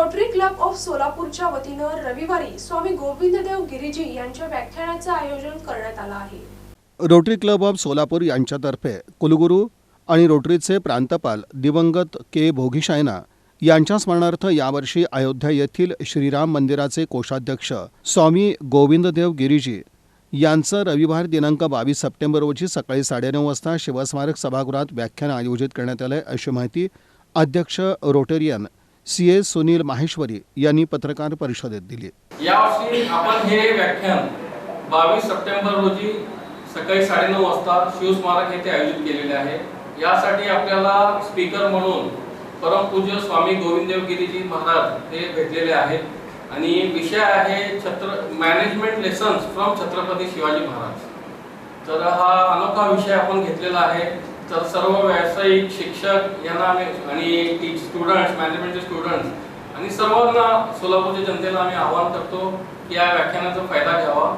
Rotary club of सोलापूरच्या वतीनं रविवारी स्वामी गोविंददेव गिरीजी यांच्या व्याख्यानाचं आयोजन करण्यात आलं आहे. रोटरी क्लब ऑफ सोलापूर यांच्यातर्फे कुलगुरू आणि रोटरीचे प्रांतपाल दिवंगत के भोगीशायना यांच्या स्मरणार्थ यावर्षी अयोध्या येथील श्रीराम मंदिराचे कोषाध्यक्ष स्वामी गोविंददेव गिरीजी यांचं रविवार दिनांक बावीस सप्टेंबर रोजी सकाळी साडेनऊ वाजता शिवस्मारक सभागृहात व्याख्यान आयोजित करण्यात आलं अशी माहिती अध्यक्ष Rotarian C A Sunil Maheshwari यांनी पत्रकार परिषदेत दिली. यावर्षी आपण हे व्याख्यान बावीस सप्टेंबर रोजी सकाळी साडेनऊ वाजता शिवस्मारक येथे आयोजित केलेले आहे. यासाठी आपल्याला स्पीकर म्हणून परमपूज्य स्वामी गोविंददेव गिरीजी महाराज हे भेटलेले आहेत. आणि विषय आहे छत्र management lessons from Chhatrapati Shivaji Maharaj. तर हा अनोखा विषय आपण घेतलेला आहे. तर सर्व व्यावसायिक शिक्षक यांना आम्ही आणि स्टुडंट्स मॅनेजमेंटचे स्टुडंट्स आणि सर्वांना सोलापूरच्या जनतेला आम्ही आवाहन करतो की या व्याख्यानाचा फायदा घ्यावा.